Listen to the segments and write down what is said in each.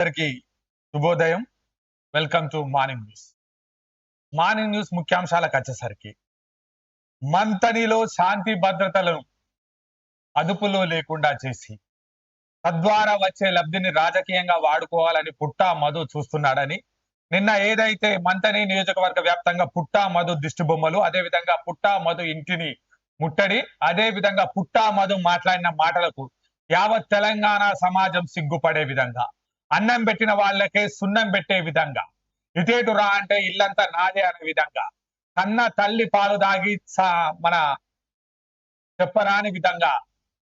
అందరికి శుభోదయం. Welcome to morning news morning news ముఖ్యాంశాలకు వచ్చేసరికి మంతనిలో శాంతి భద్రతలను అదుపులో లేకుండా చేసి తద్వారా వచ్చే లబ్ధిని రాజకీయంగా వాడుకోవాలని పుట్టా మధు చూస్తున్నాడని నిన్న ఏదైతే మంతని నియోజకవర్గ వ్యాప్తంగా పుట్టా మధు దిష్టి బొమ్మలు అదే విధంగా పుట్టా మధు ఇంటిని ముట్టడి అదే విధంగా పుట్టా మధు మాట్లాడిన మాటలకు యావత్ తెలంగాణ సమాజం సిగ్గుపడే విధంగా అన్నం పెట్టిన వాళ్ళకే సున్నం పెట్టే విధంగా. ఇటేటు రా అంటే ఇల్లంతా నాదే అనే విధంగా. కన్న తల్లి పాలు దాగి మన చెప్పరాని విధంగా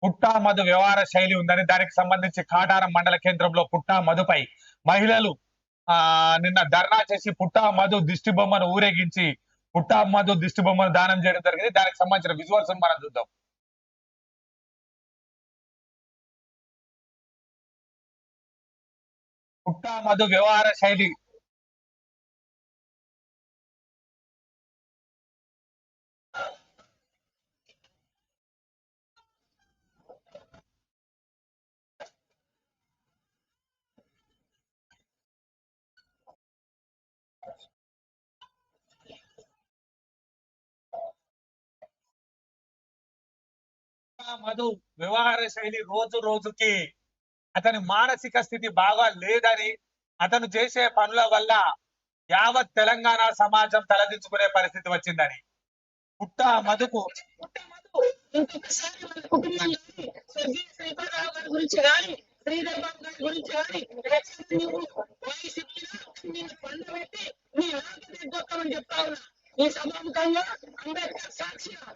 పుట్టా మధు వ్యవహార శైలి ఉందని దానికి సంబంధించి కాటారం మండల కేంద్రంలో పుట్టా మధుపై మహిళలు ఆ నిన్న ధర్నా చేసి పుట్టా మధు దిష్టి బొమ్మను ఊరేగించి పుట్టా మధు దిష్టి బొమ్మను దానం చేయడం జరిగింది. దానికి సంబంధించిన విజువల్స్ మనం చూద్దాం. పుట్టా మధు వ్యవహార శైలి పుట్టా మధు వ్యవహార శైలి రోజు రోజుకి అతని మానసిక స్థితి బాగా లేదని అతను చేసే పనుల వల్ల యావత్ తెలంగాణ సమాజం తలదించుకునే పరిస్థితి వచ్చిందని. పుట్ట మధుకు గురించి కానీ గారి గురించి కానీ పండబెట్టి చెప్తా ఉన్నా. ఈ సభాముఖంగా అంబేద్కర్ సాక్షిగా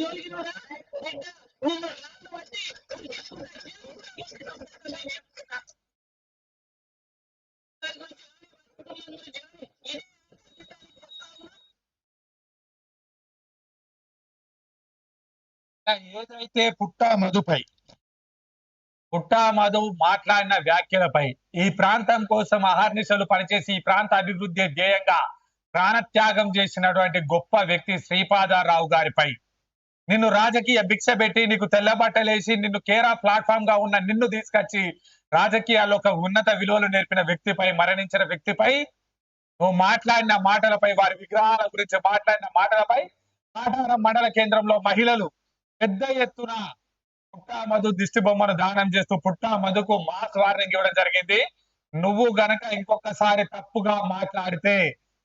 జోలికి రా. బిడ్డ, నిన్ను రాళ్ళు బట్టి ఏదైతే పుట్టా మధుపై. పుట్టా మధు మాట్లాడిన వ్యాఖ్యలపై. ఈ ప్రాంతం కోసం అహర్నిశలు పనిచేసి ఈ ప్రాంత అభివృద్ధి ధ్యేయంగా ప్రాణత్యాగం చేసినటువంటి గొప్ప వ్యక్తి శ్రీపాదారావు గారిపై. నిన్ను రాజకీయ భిక్ష పెట్టి నీకు తెల్లబట్టలేసి నిన్ను కేరా ప్లాట్ఫామ్గా ఉన్న నిన్ను తీసుకొచ్చి రాజకీయాల్లో ఒక ఉన్నత విలువలు నేర్పిన వ్యక్తిపై మరణించిన వ్యక్తిపై నువ్వు మాట్లాడిన మాటలపై వారి విగ్రహాల గురించి మాట్లాడిన మాటలపై కాటారం మండల కేంద్రంలో మహిళలు పెద్ద ఎత్తున పుట్టా మధు దిష్టి బొమ్మను దానం చేస్తూ పుట్టా మధుకు మాస్ వార్నింగ్ ఇవ్వడం జరిగింది. నువ్వు గనక ఇంకొకసారి తప్పుగా మాట్లాడితే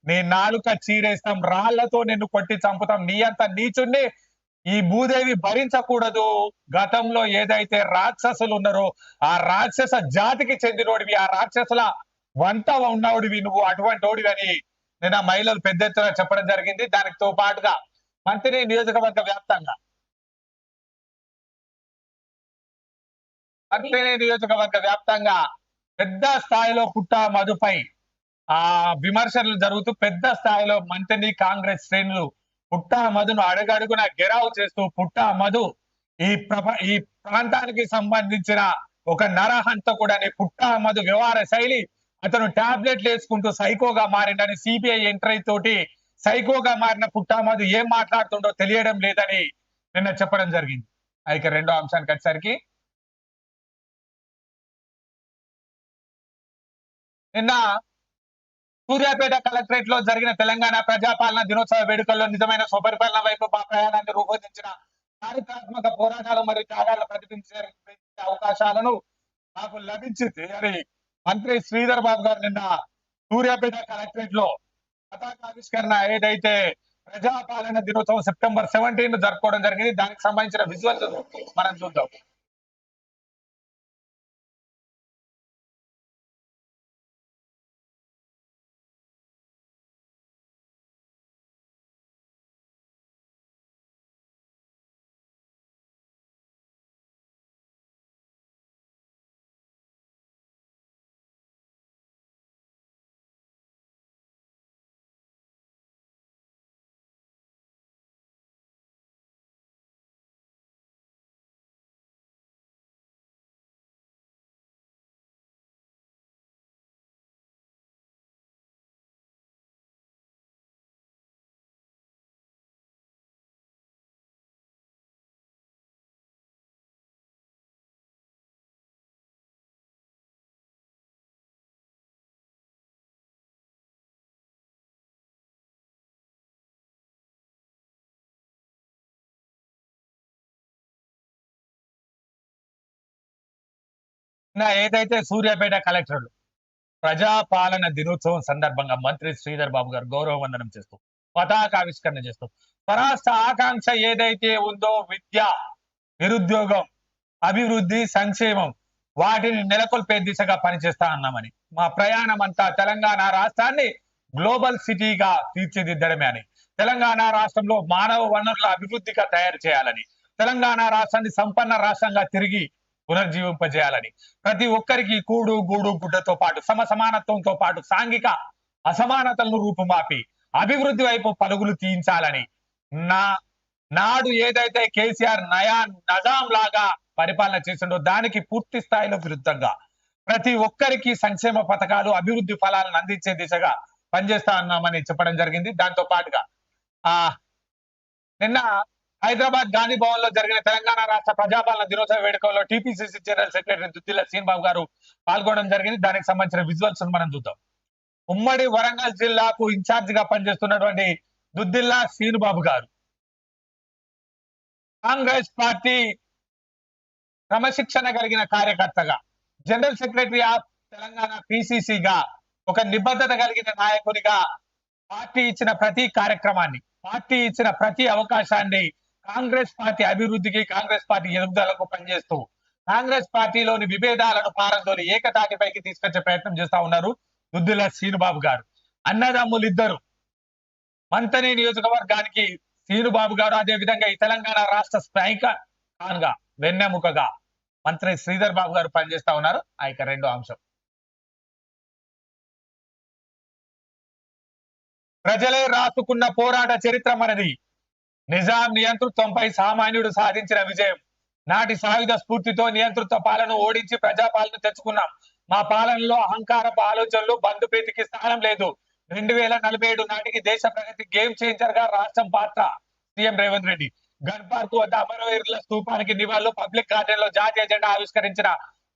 నీ నాలుక చీరేస్తాం రాళ్ళతో నిన్ను కొట్టి చంపుతాం. నీ అంత నీచుణ్ణి ఈ భూదేవి భరించకూడదు. గతంలో ఏదైతే రాక్షసులు ఉన్నారో ఆ రాక్షస జాతికి చెందినోడివి ఆ రాక్షసుల వంట ఉన్నోడివి నువ్వు అటువంటి ఓడివి అని నిన్న మహిళలు పెద్ద ఎత్తున చెప్పడం జరిగింది. దానితో పాటుగా మంత్రి నియోజకవర్గ వ్యాప్తంగా మంత్రి నియోజకవర్గ వ్యాప్తంగా పెద్ద స్థాయిలో పుట్ట మధుపై ఆ విమర్శలు జరుగుతూ పెద్ద స్థాయిలో మంత్రి కాంగ్రెస్ శ్రేణులు పుట్ట మధును అడుగడుగున గెరావు చేస్తూ పుట్టా మధు ఈ ఈ ప్రాంతానికి సంబంధించిన ఒక నరహంతకుడని పుట్ట మధు వ్యవహార శైలి అతను టాబ్లెట్లు వేసుకుంటూ సైకోగా మారిండని సిబిఐ ఎంట్రీ తోటి సైకోగా మారిన పుట్టా మధు ఏం మాట్లాడుతుండో తెలియడం లేదని నిన్న చెప్పడం జరిగింది. అయితే రెండో అంశానికి వచ్చేసరికి నిన్న సూర్యాపేట కలెక్టరేట్లో జరిగిన తెలంగాణ ప్రజాపాలన దినోత్సవ వేడుకల్లో నిజమైన స్వపరిపాలన వైపు మా ప్రయాణాన్ని రూపొందించిన చారిత్రాత్మక పోరాటాలు మరియు త్యాగాలను ప్రతిబింబించే అవకాశాలను నాకు లభించింది. అని మంత్రి శ్రీధర్ బాబు గారు నిన్న సూర్యాపేట కలెక్టరేట్లో పతాకావిష్కరణ ఏదైతే ప్రజాపాలన దినోత్సవం సెప్టెంబర్ సెవెంటీన్ జరుపుకోవడం జరిగింది దానికి సంబంధించిన విజువల్ మనం చూద్దాం. నా ఏదైతే సూర్యాపేట కలెక్టర్లు ప్రజాపాలన దినోత్సవం సందర్భంగా మంత్రి శ్రీధర్ బాబు గారు గౌరవ వందనం చేస్తూ పతాకావిష్కరణ చేస్తూ పరాష్ట్ర ఆకాంక్ష ఏదైతే ఉందో విద్య నిరుద్యోగం అభివృద్ధి సంక్షేమం వాటిని నెలకొల్పే దిశగా పనిచేస్తా అన్నామని. మా ప్రయాణం అంతా తెలంగాణ రాష్ట్రాన్ని గ్లోబల్ సిటీగా తీర్చిదిద్దడమే అని. తెలంగాణ రాష్ట్రంలో మానవ వనరుల అభివృద్ధిగా తయారు చేయాలని తెలంగాణ రాష్ట్రాన్ని సంపన్న రాష్ట్రంగా తిరిగి పునర్జీవింపజేయాలని. ప్రతి ఒక్కరికి కూడు గూడు గుడ్డతో పాటు సమ సమానత్వంతో పాటు సాంఘిక అసమానతలను రూపుమాపి అభివృద్ధి వైపు పరుగులు తీయించాలని నా నాడు ఏదైతే కేసీఆర్ నయా నజాం లాగా పరిపాలన చేసిండో దానికి పూర్తి స్థాయిలో విరుద్ధంగా ప్రతి ఒక్కరికి సంక్షేమ పథకాలు అభివృద్ధి ఫలాలను అందించే దిశగా పనిచేస్తా అన్నామని చెప్పడం జరిగింది. దాంతో పాటుగా ఆ నిన్న హైదరాబాద్ గాంధీ భవన్లో జరిగిన తెలంగాణ రాష్ట్ర ప్రజాపాలన దినోత్సవ వేడుకల్లో TPCC general secretary Duddilla Srinibabu గారు పాల్గొనడం జరిగింది. దానికి సంబంధించిన విజువల్స్ మనం చూద్దాం. ఉమ్మడి వరంగల్ జిల్లాకు ఇన్ఛార్జ్గా పనిచేస్తున్నటువంటి దుద్దిల్లా శ్రీనుబాబు గారు. కాంగ్రెస్ పార్టీ క్రమశిక్షణ కలిగిన కార్యకర్తగా జనరల్ సెక్రటరీ ఆఫ్ తెలంగాణ పిసిసిగా ఒక నిబద్ధత కలిగిన నాయకునిగా పార్టీ ఇచ్చిన ప్రతి కార్యక్రమాన్ని పార్టీ ఇచ్చిన ప్రతి అవకాశాన్ని కాంగ్రెస్ పార్టీ అభివృద్ధికి కాంగ్రెస్ పార్టీ ఎదుగుదలకు పనిచేస్తూ కాంగ్రెస్ పార్టీలోని విభేదాలను పారందోలి ఏకతాటిపైకి తీసుకొచ్చే ప్రయత్నం చేస్తా ఉన్నారు దుద్దుల శ్రీనుబాబు గారు. అన్నదమ్ములు ఇద్దరు మంతని నియోజకవర్గానికి శ్రీనుబాబు గారు అదే విధంగా ఈ తెలంగాణ రాష్ట్ర స్థాయిక గా వెన్నెముకగా మంత్రి శ్రీధర్ బాబు గారు పనిచేస్తా ఉన్నారు. ఆ యొక్క రెండో అంశం. ప్రజలే రాసుకున్న పోరాట చరిత్ర మనది. నిజాం నియంతృత్వంపై సామాన్యుడు సాధించిన విజయం. నాటి సాయుధ స్ఫూర్తితో నియంతృత్వ పాలన ఓడించి ప్రజాపాలన తెచ్చుకున్నాం. మా పాలనలో అహంకారపు ఆలోచనలు బంధుప్రీతికి స్థానం లేదు. రెండు వేల నలభై ఏడు నాటికి దేశ ప్రగతి గేమ్ చేంజర్గా రాష్ట్రం పాత్ర. CM Revanth Reddy. Gun park వద్ద అమరవీరుల స్థూపానికి నివాళులు పబ్లిక్ గార్డెన్లో జాతీయ జెండా ఆవిష్కరించిన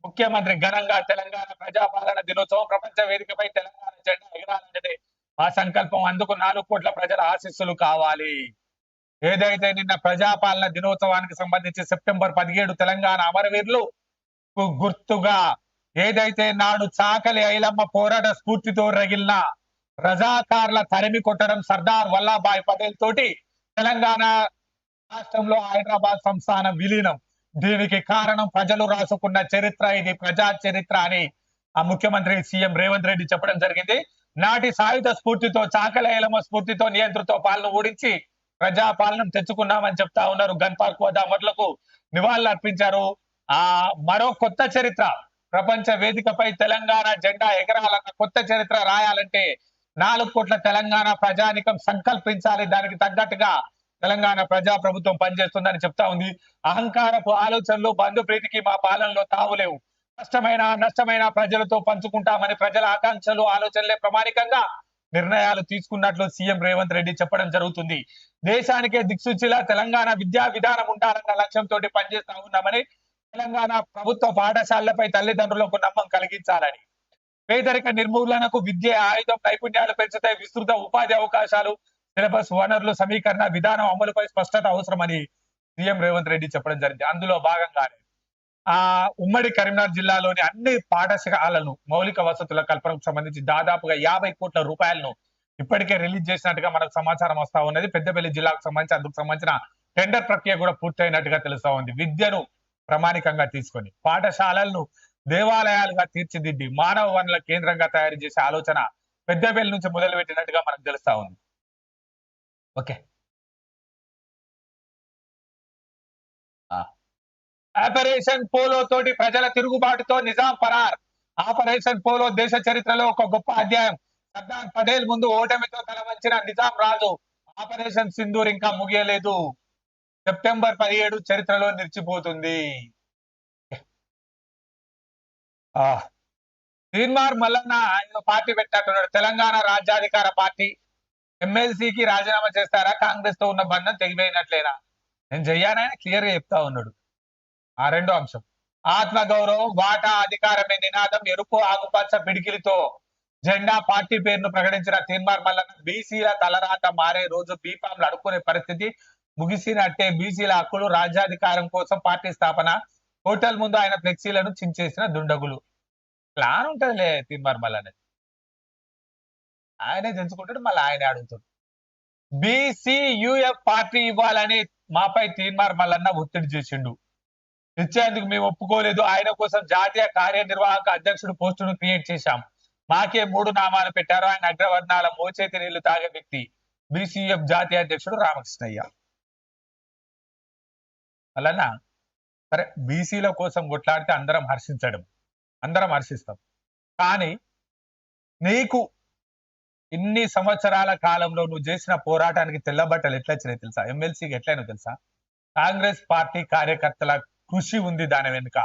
ముఖ్యమంత్రి ఘనంగా తెలంగాణ ప్రజాపాలన దినోత్సవం ప్రపంచ వేదికపై తెలంగాణ జెండా ఎగరాలన్నదే. మా సంకల్పం అందుకు నాలుగు కోట్ల ప్రజల ఆశీస్సులు కావాలి. ఏదైతే నిన్న ప్రజాపాలన దినోత్సవానికి సంబంధించి సెప్టెంబర్ పదిహేడు తెలంగాణ అమరవీరులు గుర్తుగా ఏదైతే నాడు చాకలి ఐలమ్మ పోరాట స్ఫూర్తితో రగిలిన రజాకార్ల తరిమి కొట్టడం సర్దార్ వల్లభాయ్ పటేల్ తోటి తెలంగాణ రాష్ట్రంలో హైదరాబాద్ సంస్థానం విలీనం. దీనికి కారణం ప్రజలు రాసుకున్న చరిత్ర ఇది ప్రజా చరిత్ర అని ఆ ముఖ్యమంత్రి సీఎం రేవంత్ రెడ్డి చెప్పడం జరిగింది. నాటి సాయుధ స్ఫూర్తితో చాకలేయలమ స్ఫూర్తితో నియంత్రిత పాలన ఓడించి ప్రజాపాలన తెచ్చుకున్నామని చెప్తా ఉన్నారు. గన్ పార్క్ వద్ద అమరులకు నివాళులు అర్పించారు. ఆ మరో కొత్త చరిత్ర ప్రపంచ వేదికపై తెలంగాణ జెండా ఎగరాలన్న కొత్త చరిత్ర రాయాలంటే నాలుగు కోట్ల తెలంగాణ ప్రజానికం సంకల్పించాలి. దానికి తగ్గట్టుగా తెలంగాణ ప్రజా ప్రభుత్వం పనిచేస్తుందని చెప్తా ఉంది. అహంకారపు ఆలోచనలు బంధు ప్రీతికి మా పాలనలో తావులేవు కష్టమైన నష్టమైన ప్రజలతో పంచుకుంటామని ప్రజల ఆకాంక్షలు ఆలోచనలే ప్రమాణికంగా నిర్ణయాలు తీసుకున్నట్లు సీఎం రేవంత్ రెడ్డి చెప్పడం జరుగుతుంది. దేశానికే దిక్సూచిలా తెలంగాణ విద్యా విధానం ఉండాలన్న లక్ష్యంతో పనిచేస్తా ఉన్నామని తెలంగాణ ప్రభుత్వ పాఠశాలలపై తల్లిదండ్రులకు నమ్మకం కలిగించాలని. పేదరిక నిర్మూలనకు విద్య ఆయుధం నైపుణ్యాలు పెంచితే విస్తృత ఉపాధి అవకాశాలు సిలబస్ వనరులు సమీకరణ విధానం అమలుపై స్పష్టత అవసరమని సీఎం రేవంత్ రెడ్డి చెప్పడం జరిగింది. అందులో భాగంగానే ఆ ఉమ్మడి కరీంనగర్ జిల్లాలోని అన్ని పాఠశాలలను మౌలిక వసతుల కల్పనకు సంబంధించి దాదాపుగా యాభై కోట్ల రూపాయలను ఇప్పటికే రిలీజ్ చేసినట్టుగా మనకు సమాచారం వస్తా ఉన్నది. పెద్దపల్లి జిల్లాకు సంబంధించి అందుకు సంబంధించిన టెండర్ ప్రక్రియ కూడా పూర్తయినట్టుగా తెలుస్తా ఉంది. విద్యను ప్రామాణికంగా తీసుకొని పాఠశాలలను దేవాలయాలుగా తీర్చిదిద్ది మానవ వనరుల కేంద్రంగా తయారు చేసే ఆలోచన పెద్దపల్లి నుంచి మొదలు పెట్టినట్టుగా మనకు తెలుస్తా ఉంది. ఓకే. ఆపరేషన్ పోలో తోటి ప్రజల తిరుగుబాటుతో నిజాం పరార్. ఆపరేషన్ పోలో దేశ చరిత్రలో ఒక గొప్ప అధ్యాయం. సర్దార్ పటేల్ ముందు ఓటమితో తలవంచిన నిజాం రాజు ఆపరేషన్ సింధూర్ ఇంకా ముగియలేదు. సెప్టెంబర్ పదిహేడు చరిత్రలో నిలిచిపోతుంది. ఆ తీన్మార్ మల్లన్న ఆయన పార్టీ పెట్టినట్టున్నాడు. తెలంగాణ రాజ్యాధికార పార్టీ ఎమ్మెల్సీకి రాజీనామా చేస్తారా? కాంగ్రెస్తో ఉన్న బంధం తెగిపోయినట్లేనా? నేను చెయ్యానని క్లియర్గా చెప్తా ఉన్నాడు. ఆ రెండో అంశం. ఆత్మ గౌరవం వాటా అధికారమే నినాదం ఎరుపు ఆకుపచ్చ పిడికిలితో జెండా పార్టీ పేరును ప్రకటించిన తీర్మార్ మల్లన్న బీసీల తలరాత మారే రోజు బీఫామ్లు అడుక్కునే పరిస్థితి ముగిసినట్టే బీసీల హక్కులు రాజ్యాధికారం కోసం పార్టీ స్థాపన హోటల్ ముందు ఆయన ఫ్లెక్సీలను చించేసిన దుండగులు. ప్లాన్ ఉంటదిలే తీర్మార్మల్ అనేది ఆయనే తెలుసుకుంటాడు మళ్ళీ ఆయనే అడుగుతాడు. బీసీయుఎఫ్ పార్టీ ఇవ్వాలని మాపై తీర్మార్ మల్లన్న ఒత్తిడి చేసిండు. ఇచ్చేందుకు మేము ఒప్పుకోలేదు. ఆయన కోసం జాతీయ కార్యనిర్వాహక అధ్యక్షుడు పోస్టును క్రియేట్ చేశాము మాకే మూడు నామాలు పెట్టారు. ఆయన అగ్రవర్ణాల మోచేతి నీళ్ళు తాగే వ్యక్తి బీసీఎఫ్ జాతీయ అధ్యక్షుడు రామకృష్ణయ్య. అలానా? సరే బీసీల కోసం కొట్లాడితే అందరం హర్షించడం. అందరం హర్షిస్తాం. కానీ నీకు ఇన్ని సంవత్సరాల కాలంలో నువ్వు చేసిన పోరాటానికి తెల్లబట్టలు ఎట్లా వచ్చినాయి తెలుసా? ఎమ్మెల్సీకి ఎట్లయినా తెలుసా? కాంగ్రెస్ పార్టీ కార్యకర్తల కృషి ఉంది దాని వెనుక.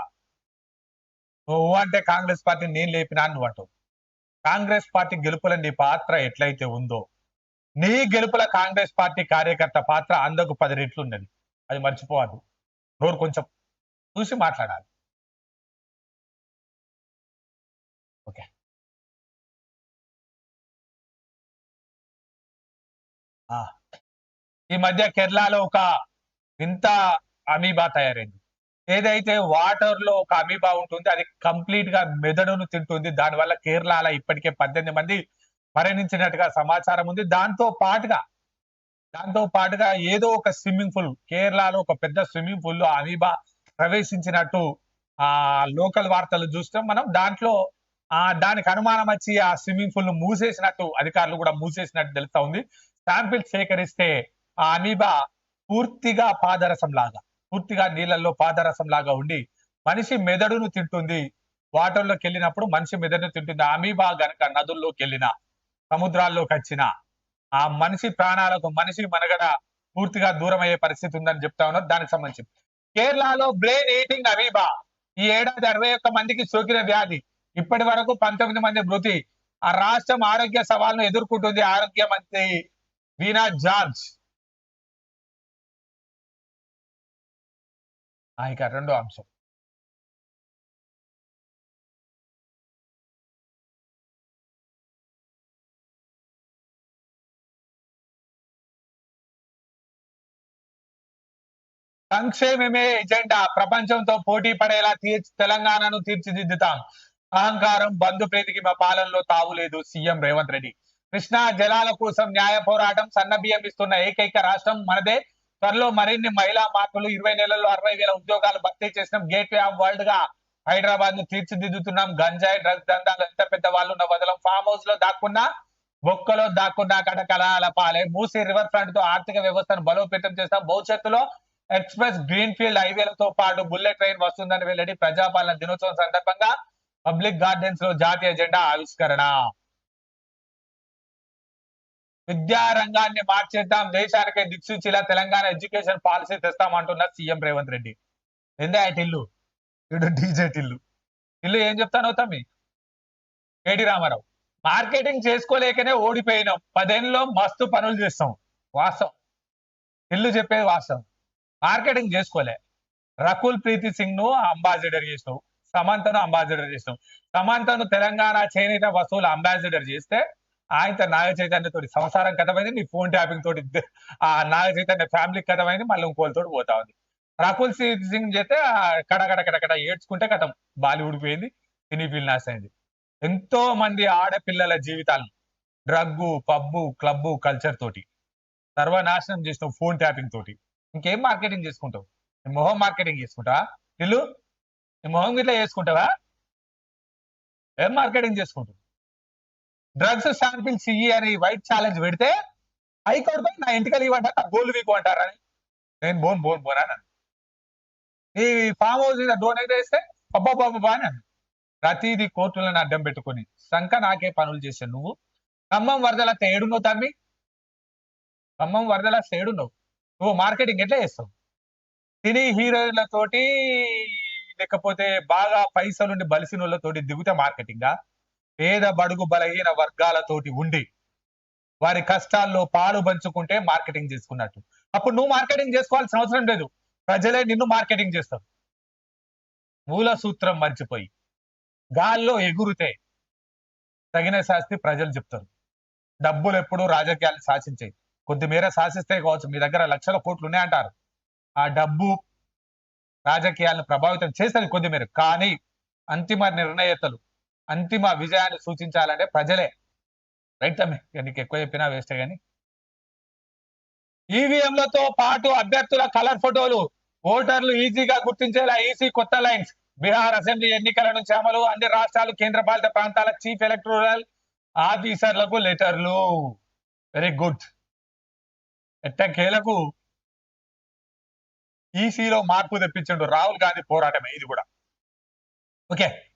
నువ్వు అంటే కాంగ్రెస్ పార్టీ నేను లేపినా నువ్వు అంటావు. కాంగ్రెస్ పార్టీ గెలుపుల నీ పాత్ర ఎట్లయితే ఉందో నీ గెలుపుల కాంగ్రెస్ పార్టీ కార్యకర్త పాత్ర అందకు పది రెట్లు ఉన్నది. అది మర్చిపోవద్దు. నోరు కొంచెం చూసి మాట్లాడాలి. ఓకే. ఆ. ఈ మధ్య కేరళలో ఒక వింత అమీబా తయారైంది. ఏదైతే వాటర్లో ఒక అమీబా ఉంటుంది అది కంప్లీట్గా మెదడును తింటుంది. దానివల్ల కేరళలో ఇప్పటికే పద్దెనిమిది మంది మరణించినట్టుగా సమాచారం ఉంది. దాంతో పాటుగా దాంతో పాటుగా ఏదో ఒక స్విమ్మింగ్ పూల్ కేరళలో ఒక పెద్ద స్విమ్మింగ్ పూల్లో అమీబా ప్రవేశించినట్టు ఆ లోకల్ వార్తలు చూస్తాం మనం దాంట్లో ఆ దానికి అనుమానం వచ్చి ఆ స్విమ్మింగ్ పూల్ను మూసేసినట్టు అధికారులు కూడా మూసేసినట్టు తెలుస్తా ఉంది. శాంపిల్ సేకరిస్తే ఆ అమీబా పూర్తిగా పాదరసం లాగా పూర్తిగా నీళ్ళల్లో పాదరసం లాగా ఉండి మనిషి మెదడును తింటుంది. వాటర్లోకి వెళ్ళినప్పుడు మనిషి మెదడును తింటుంది. అమీబా గనక నదుల్లోకి వెళ్ళిన సముద్రాల్లోకి వచ్చిన ఆ మనిషి ప్రాణాలకు మనిషి మనగడ పూర్తిగా దూరం అయ్యే పరిస్థితి ఉందని చెప్తా ఉన్నారు. దానికి సంబంధించి కేరళలో బ్రెయిన్ ఈటింగ్ అమీబా. ఈ ఏడాది అరవై ఒక్క మందికి సోకిన వ్యాధి. ఇప్పటి వరకు పంతొమ్మిది మంది మృతి. ఆ రాష్ట్రం ఆరోగ్య సవాల్ను ఎదుర్కొంటుంది ఆరోగ్య మంత్రి వీనా జార్జ్. ఇక రెండో అంశం సంక్షేమమే ఎజెండా. ప్రపంచంతో పోటీ పడేలా తీర్చి తెలంగాణను తీర్చిదిద్దుతాం. అహంకారం బంధు ప్రీతికి మా పాలనలో తావులేదు సీఎం రేవంత్ రెడ్డి. కృష్ణా జలాల కోసం న్యాయ పోరాటం సన్నబియ్యం ఇస్తున్న ఏకైక రాష్ట్రం మనదే. త్వరలో మరిన్ని మహిళా మార్పులు ఇరవై నెలల్లో అరవై వేల ఉద్యోగాలు భర్తీ చేసిన. గేట్ వే ఆఫ్ వరల్డ్గా హైదరాబాద్ను తీర్చిదిద్దుతున్నాం. గంజాయి డ్రగ్స్ దందాలు ఎంత పెద్ద వాళ్ళు ఉన్న వదలం. ఫామ్ హౌస్లో దాక్కున్నా బొక్కలో దాక్కున్నా కటకలాల పాలే. మూసి రివర్ ఫ్రంట్తో ఆర్థిక వ్యవస్థను బలోపేతం చేస్తాం. భవిష్యత్తులో ఎక్స్ప్రెస్ గ్రీన్ ఫీల్డ్ హైవేలతో పాటు బుల్లెట్ ట్రైన్ వస్తుందని వెల్లడి ప్రజాపాలన దినోత్సవం సందర్భంగా పబ్లిక్ గార్డెన్స్లో జాతీయ జెండా ఆవిష్కరణ. విద్యారంగాన్ని మార్చేద్దాం దేశానికి దిక్సూచిలా తెలంగాణ ఎడ్యుకేషన్ పాలసీ తెస్తామంటున్న సీఎం రేవంత్ రెడ్డి. ఎందే ఆయన ఇల్లు ఇడు డీజే టిల్లు. ఇల్లు ఏం చెప్తాను తమ్మి? కేడి రామారావు? మార్కెటింగ్ చేసుకోలేకనే ఓడిపోయినాం. పదేళ్ళలో మస్తు పనులు చేస్తాం. వాస్తవం. ఇల్లు చెప్పేది వాస్తవం. మార్కెటింగ్ చేసుకోలే. రకుల్ ప్రీతి సింగ్ను అంబాసిడర్ చేసినావు. సమంతను అంబాసిడర్ చేసినావు. సమంతను తెలంగాణ చేనేత వస్తువుల అంబాసిడర్ చేస్తే ఆయన నాగ తోటి సంసారం కథమైంది నీ ఫోన్ ట్యాపింగ్ తోటి ఆ నాగ చైతన్య ఫ్యామిలీ కథమైంది మళ్ళీ ఇంకోళ్ళతో పోతా ఉంది. రకుల్ సింగ్ చేస్తే ఆ ఏడ్చుకుంటే కథం. బాలి ఊడిపోయింది సినీ ఫీల్ నాశ అయింది. ఎంతో మంది ఆడపిల్లల జీవితాలను డ్రగ్గు పబ్బు క్లబ్బు కల్చర్ తోటి సర్వనాశనం చేసినావు ఫోన్ ట్యాపింగ్ తోటి. ఇంకేం మార్కెటింగ్ చేసుకుంటావు? నీ మొహం మార్కెటింగ్ చేసుకుంటావా ఇల్లు నీ మొహం ఇట్లా చేసుకుంటావా? ఏం మార్కెటింగ్ చేసుకుంటావు? డ్రగ్స్ శాంపిల్ ఇయ్యి అని వైట్ ఛాలెంజ్ పెడితే హైకోర్టు పై నా ఇంటికి ఇవ్వంటారు నా గోల్డ్ వీక్ అని. నేను బోన్ బోన్ బోన్ అని ఈ ఫామ్ హౌస్ మీద డోనేట్ వేస్తే అబ్బా బాబా అని ప్రతిదీ కోర్టులను అడ్డం పెట్టుకొని శంక నాకే పనులు చేశాను నువ్వు. ఖమ్మం వరదల ఏడున్నావు తమ్మి? ఖమ్మం వరదల ఏడున్నావు? నువ్వు మార్కెటింగ్ ఎట్లా చేస్తావు? సినీ హీరోయిన్లతోటి లేకపోతే బాగా పైసలుండి బలిసిన వాళ్ళతోటి దిగుతా మార్కెటింగా? పేద బడుగు బలహీన వర్గాలతోటి ఉండి వారి కష్టాల్లో పాలు పంచుకుంటే మార్కెటింగ్ చేసుకున్నట్టు. అప్పుడు నువ్వు మార్కెటింగ్ చేసుకోవాల్సిన అవసరం లేదు. ప్రజలే నిన్ను మార్కెటింగ్ చేస్తారు. మూల సూత్రం మర్చిపోయి గాల్లో ఎగురితే తగిన శాస్తి ప్రజలు చెప్తారు. డబ్బులు ఎప్పుడు రాజకీయాలు శాసించాయి కొద్దిమేర శాసిస్తే కావచ్చు. మీ దగ్గర లక్షల కోట్లు ఉన్నాయంటారు. ఆ డబ్బు రాజకీయాలను ప్రభావితం చేస్తుంది కొద్దిమేర. కానీ అంతిమ నిర్ణయతలు అంతిమ విజయాన్ని సూచించాలంటే ప్రజలే. రైట్ అమ్మే నీకు ఎక్కువ చెప్పినా వేస్తే గాని. ఈవీఎంలతో పాటు అభ్యర్థుల కలర్ ఫోటోలు ఓటర్లు ఈజీగా గుర్తించేలా ఈసీ కొత్త లైన్స్. బీహార్ అసెంబ్లీ ఎన్నికల నుంచి అమలు అన్ని రాష్ట్రాలు కేంద్ర పాలిత ప్రాంతాల చీఫ్ ఎలక్టోరల్ ఆఫీసర్లకు లెటర్లు. Very good. ఎట్టకేలకు? ఈసీలో మార్పు తెప్పించండు రాహుల్ గాంధీ పోరాటమే ఇది కూడా. ఓకే.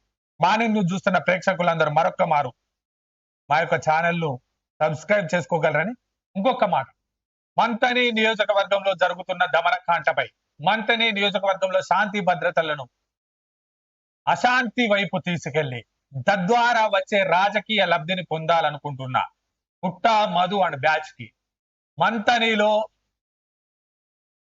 మార్నింగ్ న్యూస్ చూస్తున్న ప్రేక్షకులందరూ మరొక్క మారు. మా యొక్క ఛానల్ను సబ్స్క్రైబ్ చేసుకోగలరని ఇంకొక మాట. మంతని నియోజకవర్గంలో జరుగుతున్న దమనకాంటపై మంతని నియోజకవర్గంలో శాంతి భద్రతలను అశాంతి వైపు తీసుకెళ్ళి తద్వారా వచ్చే రాజకీయ లబ్ధిని పొందాలనుకుంటున్న పుట్టా మధు అండ్ బ్యాచ్కి మంతనిలో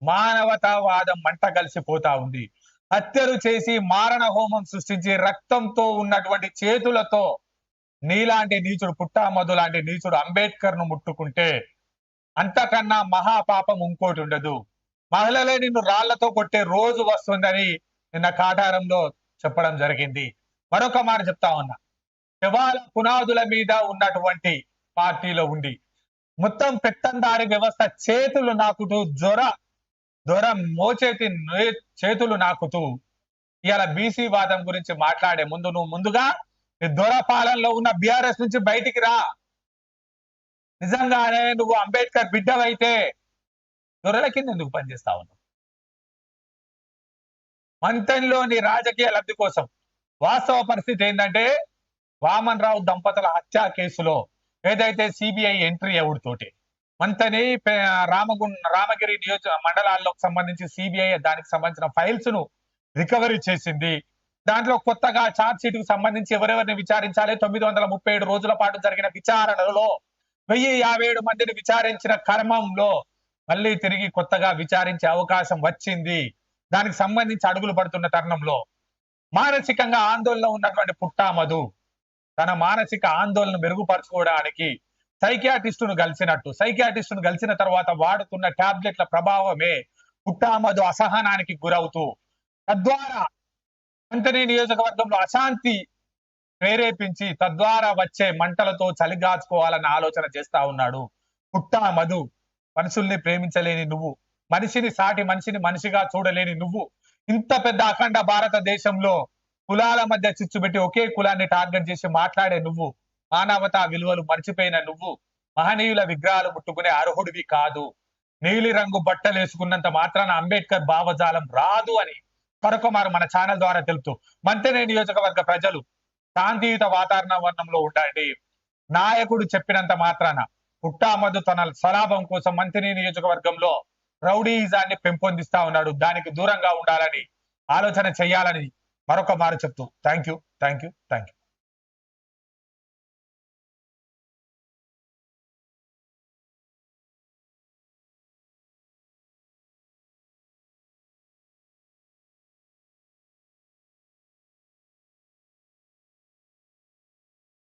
మానవతావాదం మంట కలిసిపోతా ఉంది. హత్యలు చేసి మారణ హోమం సృష్టించి రక్తంతో ఉన్నటువంటి చేతులతో నీలాంటి నీచుడు పుట్టామధు లాంటి నీచుడు అంబేద్కర్ను ముట్టుకుంటే అంతకన్నా మహాపాపం ఇంకోటి ఉండదు. మహిళలే నిన్ను రాళ్ళతో కొట్టే రోజు వస్తుందని నిన్న కాటారంలో చెప్పడం జరిగింది. మరొక మాట చెప్తా ఉన్నా. శవాల పునాదుల మీద ఉన్నటువంటి పార్టీలో ఉండి మొత్తం పెత్తందారి వ్యవస్థ చేతులు నాకుతూ జ్వర దొర మోచేతి చేతులు నాకుతూ. ఇవాళ బీసీ వాదం గురించి మాట్లాడే ముందు నువ్వు ముందుగా ఈ దొర పాలనలో ఉన్న బీఆర్ఎస్ నుంచి బయటికి రా. నిజంగానే నువ్వు అంబేద్కర్ బిడ్డవైతే దొరల కింద ఎందుకు పనిచేస్తా ఉన్నావు? రాజకీయ లబ్ధి కోసం వాస్తవ పరిస్థితి ఏంటంటే వామన్ రావు దంపతుల హత్య కేసులో ఏదైతే సిబిఐ ఎంట్రీ ఎవరితోటి మంతని పే- రామగుం రామగిరి నియోజక మండలాల్లోకి సంబంధించి సిబిఐ దానికి సంబంధించిన ఫైల్స్ను రికవరీ చేసింది. దాంట్లో కొత్తగా ఛార్జ్ షీట్కు సంబంధించి ఎవరెవరిని విచారించాలి? తొమ్మిది వందల ముప్పై ఏడు రోజుల పాటు జరిగిన విచారణలో వెయ్యి యాభై ఏడు మందిని విచారించిన క్రమంలో మళ్ళీ తిరిగి కొత్తగా విచారించే అవకాశం వచ్చింది. దానికి సంబంధించి అడుగులు పడుతున్న తరుణంలో మానసికంగా ఆందోళన ఉన్నటువంటి పుట్టామధు తన మానసిక ఆందోళన మెరుగుపరచుకోవడానికి సైకియాటిస్టును కలిసినట్టు సైకియాటిస్టును కలిసిన తర్వాత వాడుతున్న టాబ్లెట్ల ప్రభావమే పుట్టామదు అసహనానికి గురవుతూ తద్వారా అంతనీ నియోజకవర్గంలో అశాంతి ప్రేరేపించి తద్వారా వచ్చే మంటలతో చలిగాచుకోవాలన్న ఆలోచన చేస్తా ఉన్నాడు. పుట్టా మధు మనుషుల్ని ప్రేమించలేని నువ్వు మనిషిని సాటి మనిషిని మనిషిగా చూడలేని నువ్వు ఇంత పెద్ద అఖండ భారతదేశంలో కులాల మధ్య చిచ్చు పెట్టి ఒకే కులాన్ని టార్గెట్ చేసి మాట్లాడే నువ్వు మానవతా విలువలు మర్చిపోయిన నువ్వు మహనీయుల విగ్రహాలు ముట్టుకునే అర్హుడివి కాదు. నీలి రంగు బట్టలు వేసుకున్నంత మాత్రాన అంబేద్కర్ భావజాలం రాదు అని మరొకమారు మన ఛానల్ ద్వారా తెలుపుతూ మంత్రినే నియోజకవర్గ ప్రజలు శాంతియుత వాతావరణంలో ఉండండి. నాయకుడు చెప్పినంత మాత్రాన పుట్టామధు తన స్వలాభం కోసం మంత్రి నియోజకవర్గంలో రౌడీయిజాన్ని పెంపొందిస్తా ఉన్నాడు. దానికి దూరంగా ఉండాలని ఆలోచన చేయాలని మరొక మారు చెప్తూ thank you thank you thank you